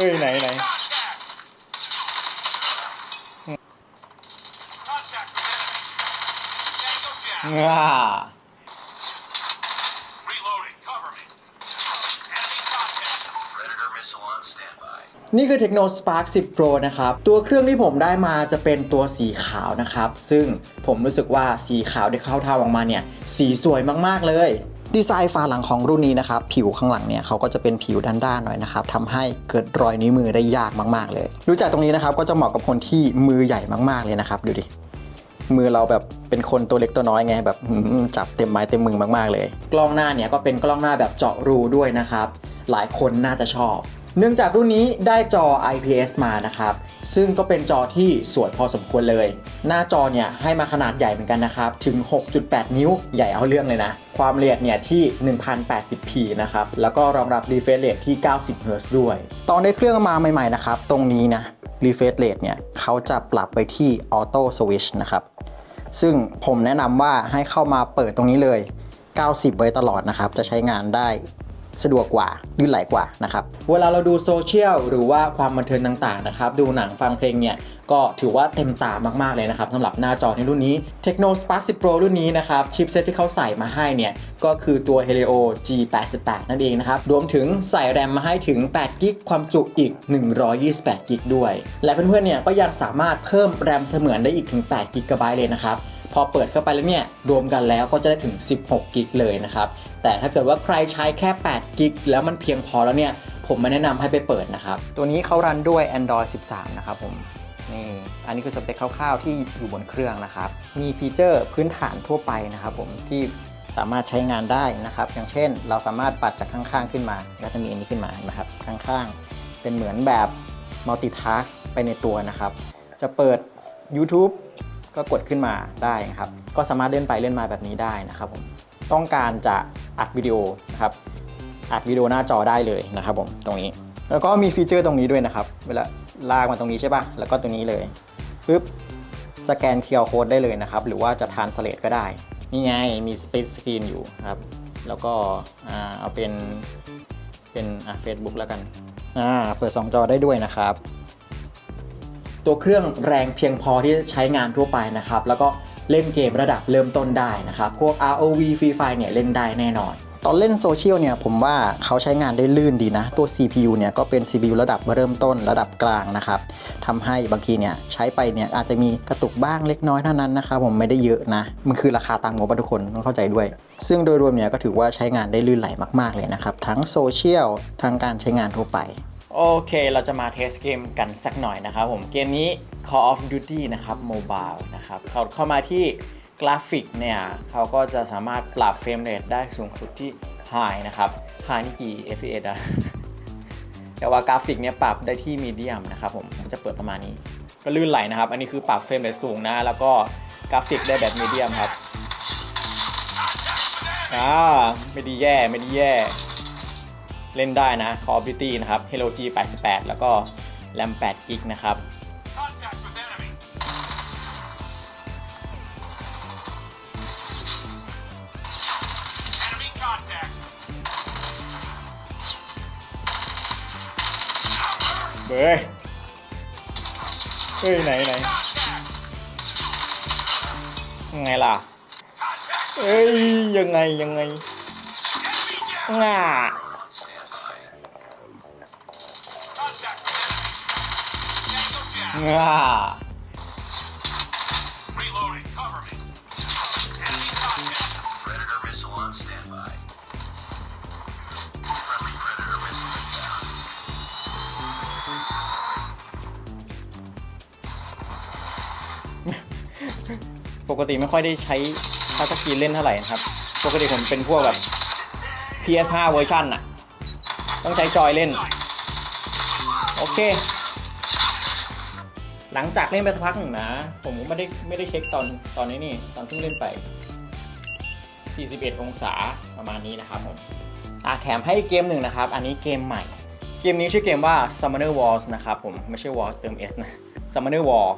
เฮ้ยไหนไหน Contact with enemy. Tango down. ง่า Reloading. Cover me. Enemy contact. Predator missile on standby. นี่คือ Techno Spark 10 Pro นะครับ ตัวเครื่องที่ผมได้มาจะเป็นตัวสีขาวนะครับ ซึ่งผมรู้สึกว่าสีขาวที่เข้าทาออกมาเนี่ย สีสวยมาก ๆ เลย ดีไซน์ฝาหลังของรุ่นนี้นะครับ ผิวข้างหลังเนี่ยเขาก็จะเป็นผิวด้านๆหน่อยนะครับทำให้เกิดรอยนิ้วมือได้ยากมากๆเลย รู้จักตรงนี้นะครับก็จะเหมาะกับคนที่มือใหญ่มากๆเลยนะครับดูดิมือเราแบบเป็นคนตัวเล็กตัวน้อยไงแบบจับเต็มไม้เต็มมือมากๆเลย กล้องหน้าเนี่ยก็เป็นกล้องหน้าแบบเจาะรูด้วยนะครับ หลายคนน่าจะชอบ เนื่องจากรุ่นนี้ได้จอ IPS มานะครับ ซึ่งก็เป็นจอที่สวยพอสมควรเลย หน้าจอเนี่ยให้มาขนาดใหญ่เหมือนกันนะครับ ถึง 6.8 นิ้วใหญ่เอาเรื่องเลยนะ ความละเอียดเนี่ยที่ 1080p นะครับ แล้วก็รองรับ refresh rate ที่ 90 Hz ด้วย ตอนได้เครื่องมาใหม่ๆนะครับ ตรงนี้นะ refresh rate เนี่ยเขาจะปรับไปที่ auto switch นะครับ ซึ่งผมแนะนำว่าให้เข้ามาเปิดตรงนี้เลย 90 ไว้ตลอดนะครับ จะใช้งานได้ สะดวกกว่าลื่นไหลกว่านะครับเวลาเราดูโซเชียลหรือว่าความบันเทิงต่างๆนะครับดูหนังฟังเพลงเนี่ยก็ถือว่าเต็มตามากๆเลยนะครับสำหรับหน้าจอในรุ่นนี้ Techno Spark 10 Pro รุ่นนี้นะครับชิปเซตที่เขาใส่มาให้เนี่ยก็คือตัว Helio G88 นั่นเองนะครับรวมถึงใส่แรมมาให้ถึง8กิกความจุอีก 128กิกด้วย และเพื่อนๆเนี่ยก็ยังสามารถเพิ่มแรมเสมือนได้อีกถึง8กิกไบต์เลยนะครับ พอเปิดเข้าไปแล้วเนี่ยรวมกันแล้วก็จะได้ถึง 16กิกเลยนะครับ แต่ถ้าเกิดว่าใครใช้แค่8กิกแล้วมันเพียงพอแล้วเนี่ยผมไม่แนะนำให้ไปเปิดนะครับ ตัวนี้เขารันด้วย Android 13 นะครับผมนี่อันนี้คือสเปคคร่าวๆที่อยู่บนเครื่องนะครับ มีฟีเจอร์พื้นฐานทั่วไปนะครับผมที่สามารถใช้งานได้นะครับ อย่างเช่น เราสามารถปัดจากข้างๆขึ้นมา ก็จะมีอันนี้ขึ้นมานะครับข้างๆ เป็นเหมือนแบบ multitask ไปในตัวนะครับ จะเปิด YouTube ก็กดขึ้นมาได้นะครับ ก็สามารถเล่นไปเล่นมาแบบนี้ได้นะครับผมต้องการจะอัดวิดีโอนะครับอัดวิดีโอหน้าจอได้เลยนะครับผมตรงนี้ แล้วก็มีฟีเจอร์ตรงนี้ด้วยนะครับ เวลาลากมาตรงนี้ใช่ปะแล้วก็ตรงนี้เลยปึ๊บสแกนเคียร์โค้ดได้เลยนะครับ หรือว่าจะทานสเลตก็ได้ นี่ไงมีสเปซสกรีนอยู่ครับ แล้วก็เอาเป็นเป็นเฟซบุ๊กแล้วกันอ่าเปิด 2 จอได้ด้วยนะครับ ตัวเครื่องแรงเพียงพอที่จะใช้งานทั่วไปนะครับ แล้วก็เล่นเกมระดับเริ่มต้นได้นะครับ พวก ROV Free Fire เนี่ยเล่นได้แน่นอน ตอนเล่นโซเชียลเนี่ยผมว่าเขาใช้งานได้ลื่นดีนะ ตัว CPU เนี่ยก็เป็น CPU ระดับเริ่มต้นระดับกลางนะครับทำให้บางทีเนี่ยใช้ไปเนี่ยอาจจะมีกระตุกบ้างเล็กน้อยเท่านั้นนะครับผมไม่ได้เยอะนะ มันคือราคาตามงบะทุกคนต้องเข้าใจด้วย ซึ่งโดยรวมเนี่ยก็ถือว่าใช้งานได้ลื่นไหลมาก ๆเลยนะครับทั้งโซเชียลทั้งการใช้งานทั่วไป โอเค เราจะมาเทสเกมกันสักหน่อยนะครับผม เกมนี้ Call of Duty นะครับ Mobile นะครับ เขาเข้ามาที่กราฟิกเนี่ยเขาก็จะสามารถปรับเฟรมเรทได้สูงสุดที่ High นะครับ High นี่กี่ FPS อะแต่ว่ากราฟิกเนี่ยปรับได้ที่ Medium นะครับผมผมจะเปิดประมาณนี้ ก็ลื่นไหลนะครับ อันนี้คือปรับเฟรมเรทสูงนะ แล้วก็กราฟิกได้แบบ Medium ครับ อ่า ไม่ดีแย่ ไม่ดีแย่ เล่นได้นะ Call of Duty นะครับ Halo G 88แล้วก็ RAM 8 g b นะครับ เบ้ย เฮ้ย ไหนไหนยังไงล่ะเฮ้ย ยังไง ยังไงง่า ปกติไม่ค่อยได้ใช้ทัชสกรีนเล่นเท่าไหร่นะครับ ปกติผมเป็นพวกแบบ PS5 เวอร์ชันอะต้องใช้จอยเล่น โอเค หลังจากเล่นไปสักพักหนึ่งนะ ผมก็ไม่ได้ไม่ได้เช็คตอนตอนนี้นี่ ตอนเพิ่งเล่นไป 41 องศาประมาณนี้นะครับผมอะแถมให้เกมหนึ่งนะครับ อันนี้เกมใหม่ เกมนี้ชื่อเกมว่า Summoner Wars นะครับผม ไม่ใช่ Wars เติม S นะ Summoner War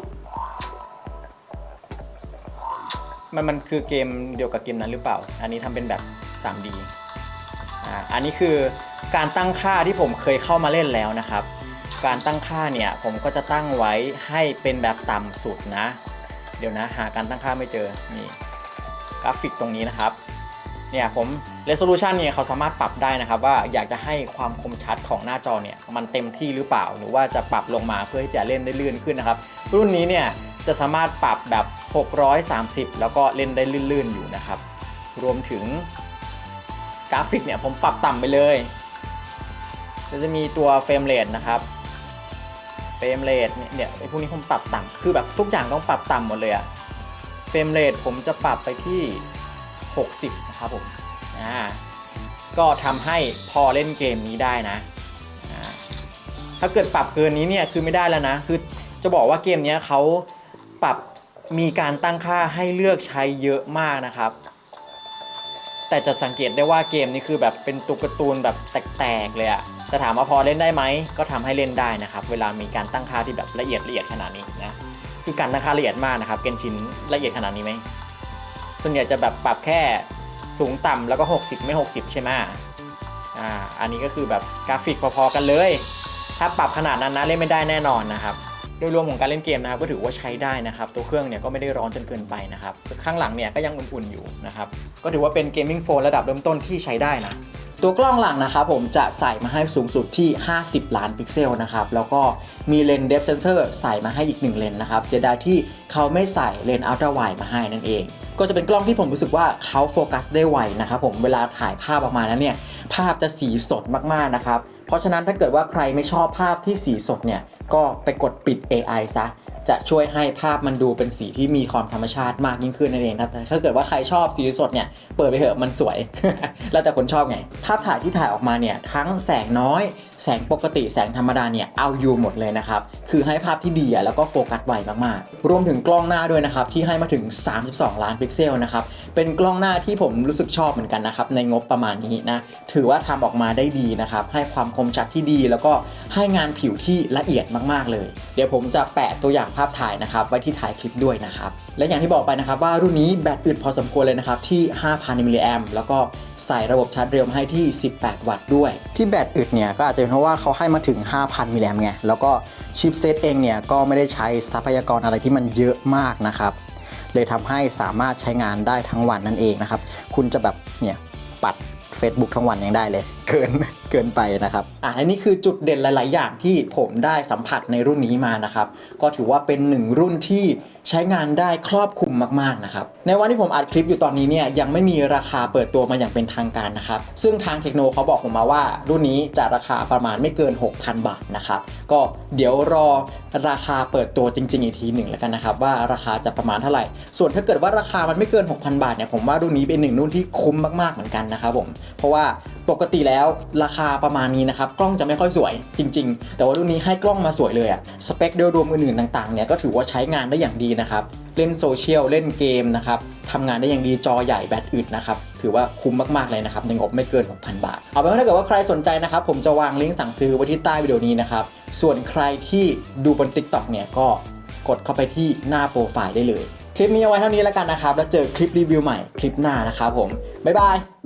มันมันคือเกมเดียวกับเกมนั้นหรือเปล่า อันนี้ทำเป็นแบบ 3D อ่าอันนี้คือการตั้งค่าที่ผมเคยเข้ามาเล่นแล้วนะครับ การตั้งค่าเนี่ยผมก็จะตั้งไว้ให้เป็นแบบต่ำสุดนะ เดี๋ยวนะหาการตั้งค่าไม่เจอนี่กราฟิกตรงนี้นะครับเนี่ยผม resolution เนี่ยเขาสามารถปรับได้นะครับ ว่าอยากจะให้ความคมชัดของหน้าจอเนี่ยมันเต็มที่หรือเปล่า หรือว่าจะปรับลงมาเพื่อที่จะเล่นได้ลื่นขึ้นนะครับ รุ่นนี้เนี่ยจะสามารถปรับแบบ 630 แล้วก็เล่นได้ลื่นๆอยู่นะครับ รวมถึงกราฟิกเนี่ยผมปรับต่ำไปเลย จะมีตัวเฟรมเรทนะครับ เฟรมเรทเนี่ยไอ้พวกนี้ผมปรับต่ำคือแบบทุกอย่างต้องปรับต่ำหมดเลยอะเฟรมเรทผมจะปรับไปที่ 60 นะครับผมอ่าก็ทำให้พอเล่นเกมนี้ได้นะอ่าถ้าเกิดปรับเกินนี้เนี่ยคือไม่ได้แล้วนะ คือจะบอกว่าเกมนี้เขาปรับมีการตั้งค่าให้เลือกใช้เยอะมากนะครับ แต่จะสังเกตได้ว่าเกมนี้คือแบบเป็นตุ๊กการ์ตูนแบบแตกๆเลยอะแต่ถามว่าพอเล่นได้ไหมก็ทำให้เล่นได้นะครับเวลามีการตั้งค่าที่แบบละเอียดละเอียดขนาดนี้นะคือการตั้งค่าละเอียดมากนะครับเกนชินละเอียดขนาดนี้ไหมส่วนใหญ่จะแบบปรับแค่สูงต่ำแล้วก็ 60 ไม่ 60 ใช่ไหมอ่าอันนี้ก็คือแบบกราฟิกพอๆกันเลย ถ้าปรับขนาดนั้นนะเล่นไม่ได้แน่นอนนะครับ ดยรวมของการเล่นเกมนะครับก็ถือว่าใช้ได้นะครับ ตัวเครื่องเนี่ยก็ไม่ได้ร้อนจนเกินไปนะครับข้างหลังเนี่ยก็ยังอุ่นๆอยู่นะครับก็ถือว่าเป็นเกมมิ่งโฟนระดับเริ่มต้นที่ใช้ได้นะตัวกล้องหลังนะครับผมจะใส่มาให้สูงสุดที่ 50 ล้านพิกเซลนะครับ แล้วก็มีเลนส์เดฟเซนเซอร์ใส่มาให้อีก 1 เลนนะครับ เสียดายที่เขาไม่ใส่เลนส์อัลตร้าไวมาให้นั่นเอง ก็จะเป็นกล้องที่ผมรู้สึกว่าเขาโฟกัสได้ไวนะครับผมเวลาถ่ายภาพออกมาแล้วเนี่ยภาพจะสีสดมากๆนะครับเพราะฉะนั้นถ้าเกิดว่าใครไม่ชอบภาพที่สีสดเนี่ยก็ไปกดปิด AI ซะจะช่วยให้ภาพมันดูเป็นสีที่มีความธรรมชาติมากยิ่งขึ้นนั่นเองครับแต่ถ้าเกิดว่าใครชอบสีสดเนี่ย เปิดไปเถอะมันสวย แล้วแต่คนชอบไง ภาพถ่ายที่ถ่ายออกมาเนี่ย ทั้งแสงน้อย แสงปกติแสงธรรมดาเนี่ยเอาอยู่หมดเลยนะครับ คือให้ภาพที่ดีแล้วก็โฟกัสไวมากๆ รวมถึงกล้องหน้าด้วยนะครับ ที่ให้มาถึง 32 ล้านพิกเซลนะครับ เป็นกล้องหน้าที่ผมรู้สึกชอบเหมือนกันนะครับ ในงบประมาณนี้นะ ถือว่าทำออกมาได้ดีนะครับ ให้ความคมชัดที่ดี แล้วก็ให้งานผิวที่ละเอียดมากๆเลย เดี๋ยวผมจะแปะตัวอย่างภาพถ่ายนะครับไว้ที่ถ่ายคลิปด้วยนะครับ และอย่างที่บอกไปนะครับว่ารุ่นนี้แบตอึดพอสมควรเลยนะครับที่ 5,000มิลลิแอมแล้วก็ใส่ระบบชาร์จเร็วมาให้ที่ 18 วัตต์ด้วย ที่แบตอึดเนี่ยก็อาจจะเป็นเพราะว่าเขาให้มาถึง 5,000มิลลิแอมไง แล้วก็ชิปเซตเองเนี่ยก็ไม่ได้ใช้ทรัพยากรอะไรที่มันเยอะมากนะครับ เลยทำให้สามารถใช้งานได้ทั้งวันนั่นเองนะครับ คุณจะแบบเนี่ยปัด Facebook ทั้งวันยังได้เลย เกินเกินไปนะครับอะและนี่คือจุดเด่นหลาย ๆ อย่างที่ผมได้สัมผัสในรุ่นนี้มานะครับ ก็ถือว่าเป็นหนึ่งรุ่นที่ใช้งานได้ครอบคลุมมาก ๆ นะครับ ในวันที่ผมอัดคลิปอยู่ตอนนี้เนี่ยยังไม่มีราคาเปิดตัวมาอย่างเป็นทางการนะครับ ซึ่งทางเทคโนเขาบอกผมมาว่า รุ่นนี้จะราคาประมาณไม่เกิน 6,000 บาทนะครับ ก็เดี๋ยวรอราคาเปิดตัวจริง ๆ อีกทีหนึ่งแล้วกันนะครับ ว่าราคาจะประมาณเท่าไหร่ ส่วนถ้าเกิดว่าราคามันไม่เกิน 6,000 บาทเนี่ยผมว่ารุ่นนี้เป็นหนึ่งรุ่นที่คุ้มมาก ๆ เหมือนกันนะครับผม เพราะว่าปกติแล้วราคาประมาณนี้นะครับ กล้องจะไม่ค่อยสวยจริง ๆ แต่ว่ารุ่นนี้ให้กล้องมาสวยเลยอะสเปคโดยรวมอื่นๆต่างๆเนี่ยก็ถือว่าใช้งานได้อย่างดีนะครับ เล่นโซเชียลเล่นเกมนะครับทำงานได้อย่างดีจอใหญ่แบตอึดนะครับ ถือว่าคุ้มมากๆเลยนะครับในงบไม่เกิน 6,000 บาท เอาเป็นว่าถ้าเกิดว่าใครสนใจนะครับ ผมจะวางลิงก์สั่งซื้อไว้ที่ใต้วิดีโอนี้นะครับ ส่วนใครที่ดูบน TikTok เนี่ยก็กดเข้าไปที่หน้าโปรไฟล์ได้เลย คลิปนี้เอาไว้เท่านี้แล้วกันนะครับ แล้วเจอคลิปรีวิวใหม่คลิปหน้านะครับผมบ๊ายบาย